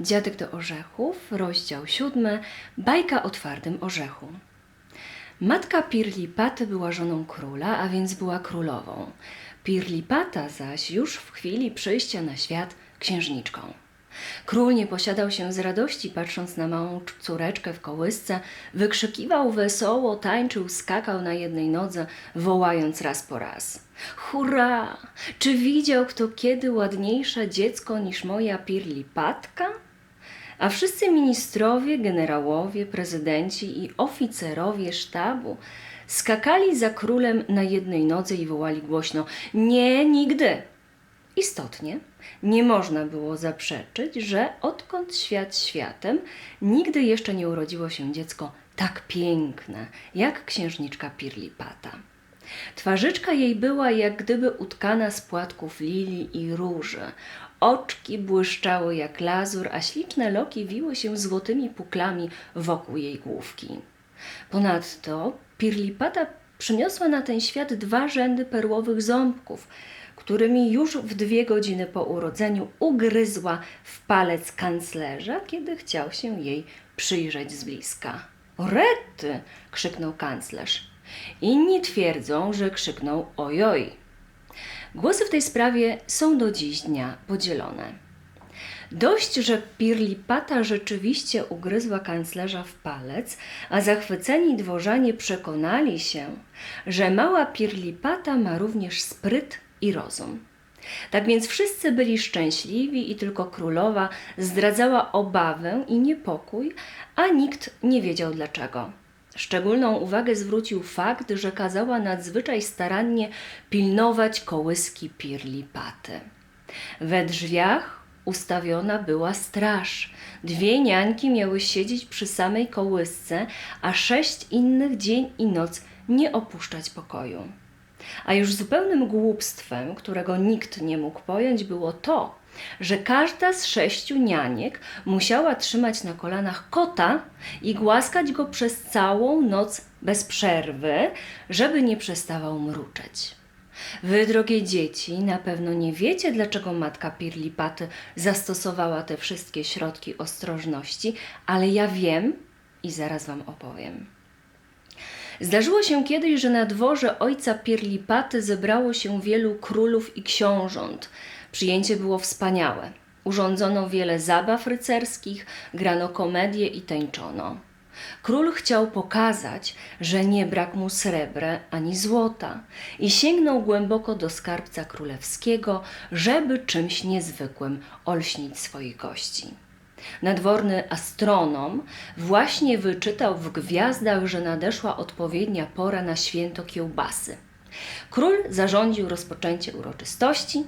Dziadek do orzechów, rozdział siódmy, bajka o twardym orzechu. Matka Pirlipaty była żoną króla, a więc była królową. Pirlipata zaś już w chwili przyjścia na świat księżniczką. Król nie posiadał się z radości, patrząc na małą córeczkę w kołysce, wykrzykiwał wesoło, tańczył, skakał na jednej nodze, wołając raz po raz. Hurra! Czy widział kto kiedy ładniejsze dziecko niż moja Pirlipatka? A wszyscy ministrowie, generałowie, prezydenci i oficerowie sztabu skakali za królem na jednej nodze i wołali głośno: Nie, nigdy! Istotnie, nie można było zaprzeczyć, że odkąd świat światem, nigdy jeszcze nie urodziło się dziecko tak piękne, jak księżniczka Pirlipata. Twarzyczka jej była jak gdyby utkana z płatków lilii i róży. Oczki błyszczały jak lazur, a śliczne loki wiły się złotymi puklami wokół jej główki. Ponadto Pirlipata przyniosła na ten świat dwa rzędy perłowych ząbków, którymi już w dwie godziny po urodzeniu ugryzła w palec kanclerza, kiedy chciał się jej przyjrzeć z bliska. Rety! krzyknął kanclerz. Inni twierdzą, że krzyknął ojoj. Głosy w tej sprawie są do dziś dnia podzielone. Dość, że Pirlipata rzeczywiście ugryzła kanclerza w palec, a zachwyceni dworzanie przekonali się, że mała Pirlipata ma również spryt i rozum. Tak więc wszyscy byli szczęśliwi i tylko królowa zdradzała obawę i niepokój, a nikt nie wiedział dlaczego. Szczególną uwagę zwrócił fakt, że kazała nadzwyczaj starannie pilnować kołyski Pirlipaty. We drzwiach ustawiona była straż. Dwie niańki miały siedzieć przy samej kołysce, a sześć innych dzień i noc nie opuszczać pokoju. A już zupełnym głupstwem, którego nikt nie mógł pojąć, było to, że każda z sześciu nianiek musiała trzymać na kolanach kota i głaskać go przez całą noc bez przerwy, żeby nie przestawał mruczeć. Wy, drogie dzieci, na pewno nie wiecie, dlaczego matka Pirlipaty zastosowała te wszystkie środki ostrożności, ale ja wiem i zaraz wam opowiem. Zdarzyło się kiedyś, że na dworze ojca Pirlipaty zebrało się wielu królów i książąt. Przyjęcie było wspaniałe. Urządzono wiele zabaw rycerskich, grano komedie i tańczono. Król chciał pokazać, że nie brak mu srebra ani złota i sięgnął głęboko do skarbca królewskiego, żeby czymś niezwykłym olśnić swoich gości. Nadworny astronom właśnie wyczytał w gwiazdach, że nadeszła odpowiednia pora na święto kiełbasy. Król zarządził rozpoczęcie uroczystości,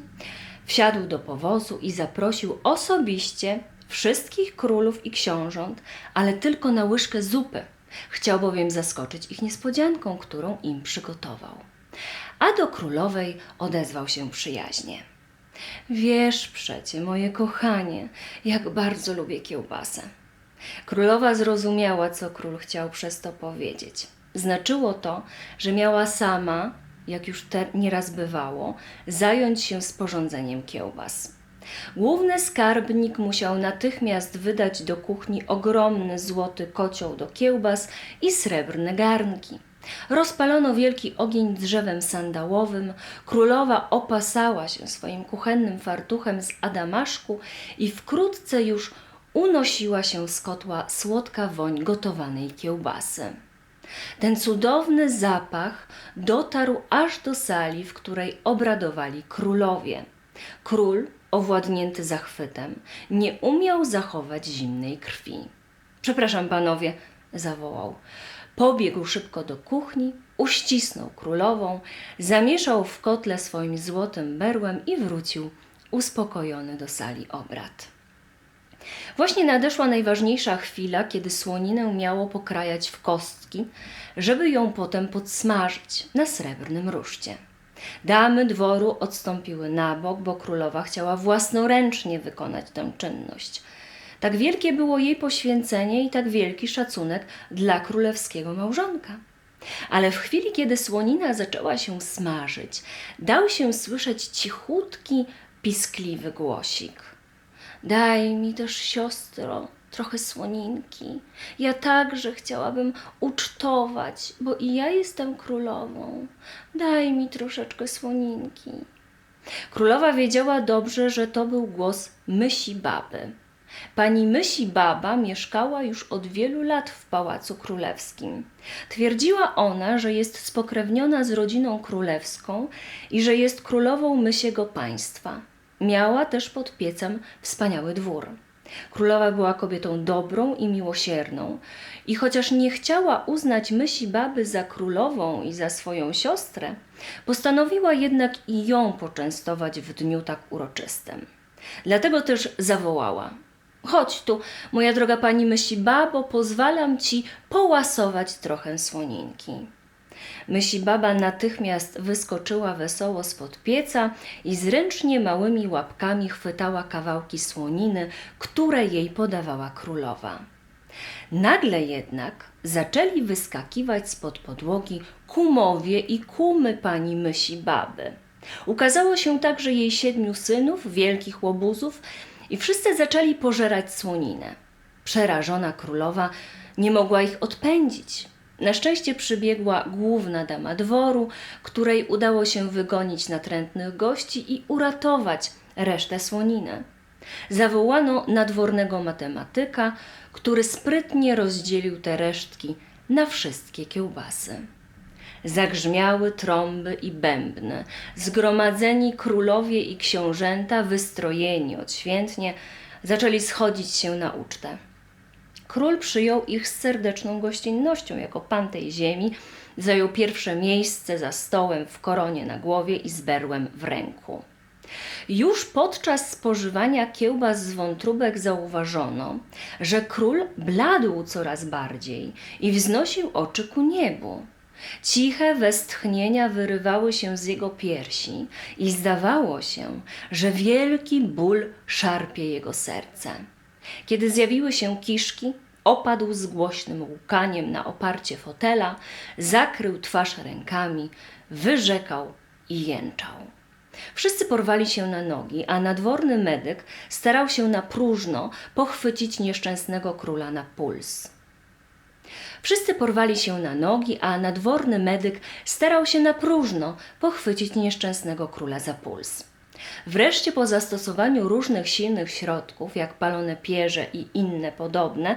wsiadł do powozu i zaprosił osobiście wszystkich królów i książąt, ale tylko na łyżkę zupy. Chciał bowiem zaskoczyć ich niespodzianką, którą im przygotował. A do królowej odezwał się przyjaźnie. Wiesz przecie, moje kochanie, jak bardzo lubię kiełbasę. Królowa zrozumiała, co król chciał przez to powiedzieć. Znaczyło to, że miała sama, jak już nieraz bywało, zająć się sporządzeniem kiełbas. Główny skarbnik musiał natychmiast wydać do kuchni ogromny złoty kocioł do kiełbas i srebrne garnki. Rozpalono wielki ogień drzewem sandałowym, królowa opasała się swoim kuchennym fartuchem z adamaszku i wkrótce już unosiła się z kotła słodka woń gotowanej kiełbasy. Ten cudowny zapach dotarł aż do sali, w której obradowali królowie. Król, owładnięty zachwytem, nie umiał zachować zimnej krwi. Przepraszam, panowie, zawołał. Pobiegł szybko do kuchni, uścisnął królową, zamieszał w kotle swoim złotym berłem i wrócił uspokojony do sali obrad. Właśnie nadeszła najważniejsza chwila, kiedy słoninę miało pokrajać w kostki, żeby ją potem podsmażyć na srebrnym ruszcie. Damy dworu odstąpiły na bok, bo królowa chciała własnoręcznie wykonać tę czynność – tak wielkie było jej poświęcenie i tak wielki szacunek dla królewskiego małżonka. Ale w chwili, kiedy słonina zaczęła się smażyć, dał się słyszeć cichutki, piskliwy głosik. Daj mi też, siostro, trochę słoninki. Ja także chciałabym ucztować, bo i ja jestem królową. Daj mi troszeczkę słoninki. Królowa wiedziała dobrze, że to był głos mysi baby. Pani mysi baba mieszkała już od wielu lat w pałacu królewskim. Twierdziła ona, że jest spokrewniona z rodziną królewską i że jest królową mysiego państwa. Miała też pod piecem wspaniały dwór. Królowa była kobietą dobrą i miłosierną i chociaż nie chciała uznać mysi baby za królową i za swoją siostrę, postanowiła jednak i ją poczęstować w dniu tak uroczystym. Dlatego też zawołała: Chodź tu, moja droga pani mysi babo, pozwalam ci połasować trochę słoninki. Mysi baba natychmiast wyskoczyła wesoło spod pieca i zręcznie małymi łapkami chwytała kawałki słoniny, które jej podawała królowa. Nagle jednak zaczęli wyskakiwać spod podłogi kumowie i kumy pani mysi baby. Ukazało się także jej siedmiu synów, wielkich łobuzów, i wszyscy zaczęli pożerać słoninę. Przerażona królowa nie mogła ich odpędzić. Na szczęście przybiegła główna dama dworu, której udało się wygonić natrętnych gości i uratować resztę słoniny. Zawołano nadwornego matematyka, który sprytnie rozdzielił te resztki na wszystkie kiełbasy. Zagrzmiały trąby i bębny. Zgromadzeni królowie i książęta, wystrojeni odświętnie, zaczęli schodzić się na ucztę. Król przyjął ich z serdeczną gościnnością jako pan tej ziemi, zajął pierwsze miejsce za stołem w koronie na głowie i z berłem w ręku. Już podczas spożywania kiełbas z wątróbek zauważono, że król bladł coraz bardziej i wznosił oczy ku niebu. Ciche westchnienia wyrywały się z jego piersi i zdawało się, że wielki ból szarpie jego serce. Kiedy zjawiły się kiszki, opadł z głośnym łukaniem na oparcie fotela, zakrył twarz rękami, wyrzekał i jęczał. Wszyscy porwali się na nogi, a nadworny medyk starał się na próżno pochwycić nieszczęsnego króla na puls. Wszyscy porwali się na nogi, a nadworny medyk starał się na próżno pochwycić nieszczęsnego króla za puls. Wreszcie po zastosowaniu różnych silnych środków, jak palone pierze i inne podobne,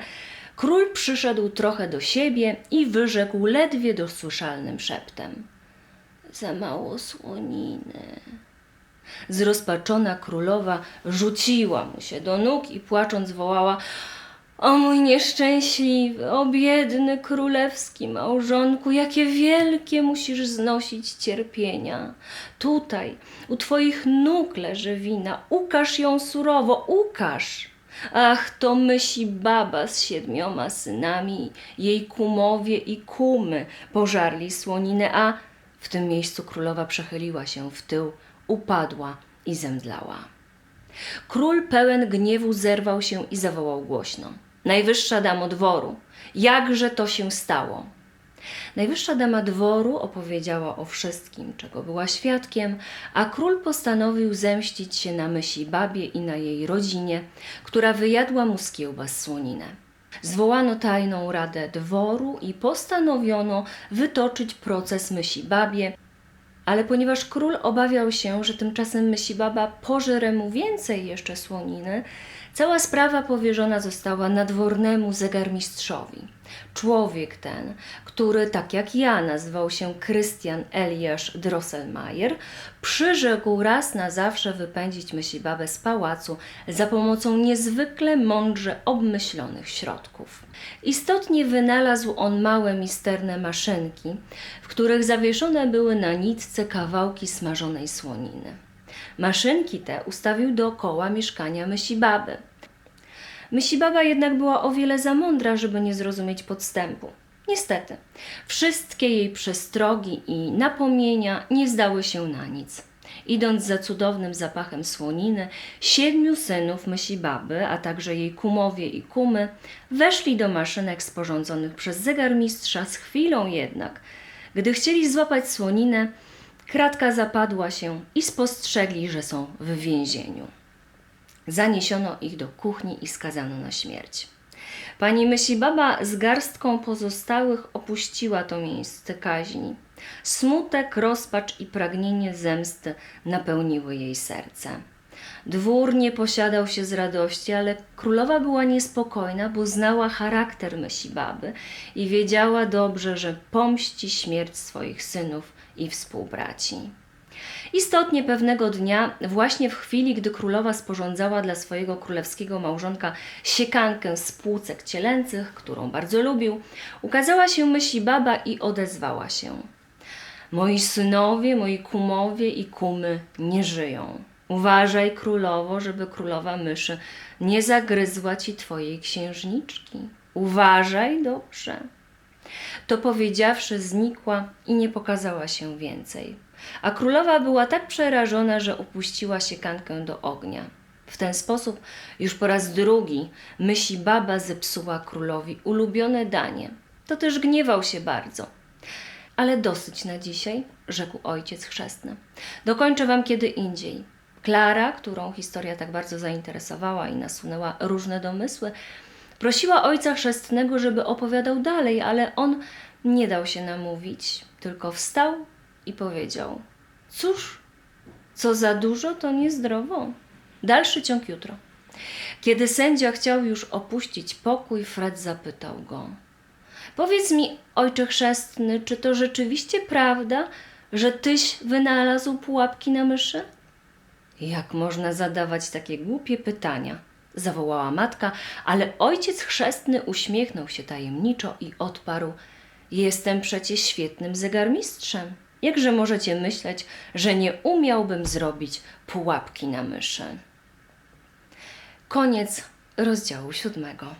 król przyszedł trochę do siebie i wyrzekł ledwie dosłyszalnym szeptem: Za mało słoniny. Zrozpaczona królowa rzuciła mu się do nóg i płacząc wołała: O mój nieszczęśliwy, o biedny królewski małżonku, jakie wielkie musisz znosić cierpienia. Tutaj, u twoich nóg leży wina, ukaż ją surowo, ukaż. Ach, to mysi baba z siedmioma synami, jej kumowie i kumy pożarli słoninę, a w tym miejscu królowa przechyliła się w tył, upadła i zemdlała. Król pełen gniewu zerwał się i zawołał głośno. Najwyższa damo dworu, jakże to się stało? Najwyższa dama dworu opowiedziała o wszystkim, czego była świadkiem, a król postanowił zemścić się na mysi babie i na jej rodzinie, która wyjadła mu z kiełbas słoninę. Zwołano tajną radę dworu i postanowiono wytoczyć proces mysi babie, ale ponieważ król obawiał się, że tymczasem mysi baba pożere mu więcej jeszcze słoniny, cała sprawa powierzona została nadwornemu zegarmistrzowi. Człowiek ten, który tak jak ja nazywał się Krystian Eliasz Drosselmayer, przyrzekł raz na zawsze wypędzić mysi babę z pałacu za pomocą niezwykle mądrze obmyślonych środków. Istotnie wynalazł on małe misterne maszynki, w których zawieszone były na nitce kawałki smażonej słoniny. Maszynki te ustawił dookoła mieszkania mysi baby. Mysi baba jednak była o wiele za mądra, żeby nie zrozumieć podstępu. Niestety, wszystkie jej przestrogi i napomnienia nie zdały się na nic. Idąc za cudownym zapachem słoniny, siedmiu synów mysi baby, a także jej kumowie i kumy, weszli do maszynek sporządzonych przez zegarmistrza z chwilą jednak. Gdy chcieli złapać słoninę, kratka zapadła się i spostrzegli, że są w więzieniu. Zaniesiono ich do kuchni i skazano na śmierć. Pani Mysibaba z garstką pozostałych opuściła to miejsce kaźni. Smutek, rozpacz i pragnienie zemsty napełniły jej serce. Dwór nie posiadał się z radości, ale królowa była niespokojna, bo znała charakter Mysibaby i wiedziała dobrze, że pomści śmierć swoich synów i współbraci. Istotnie pewnego dnia, właśnie w chwili, gdy królowa sporządzała dla swojego królewskiego małżonka siekankę z płucek cielęcych, którą bardzo lubił, ukazała się myśli baba i odezwała się. Moi synowie, moi kumowie i kumy nie żyją. Uważaj, królowo, żeby królowa myszy nie zagryzła ci twojej księżniczki. Uważaj dobrze. To powiedziawszy, znikła i nie pokazała się więcej. A królowa była tak przerażona, że upuściła siekankę do ognia. W ten sposób już po raz drugi myśli baba zepsuła królowi ulubione danie. To też gniewał się bardzo. Ale dosyć na dzisiaj, rzekł ojciec chrzestny. Dokończę wam kiedy indziej. Klara, którą historia tak bardzo zainteresowała i nasunęła różne domysły, prosiła ojca chrzestnego, żeby opowiadał dalej, ale on nie dał się namówić, tylko wstał i powiedział: Cóż, co za dużo, to niezdrowo. Dalszy ciąg jutro. Kiedy sędzia chciał już opuścić pokój, Fred zapytał go: Powiedz mi, ojcze chrzestny, czy to rzeczywiście prawda, że tyś wynalazł pułapki na myszy? Jak można zadawać takie głupie pytania? zawołała matka, ale ojciec chrzestny uśmiechnął się tajemniczo i odparł: Jestem przecież świetnym zegarmistrzem. Jakże możecie myśleć, że nie umiałbym zrobić pułapki na myszy? Koniec rozdziału siódmego.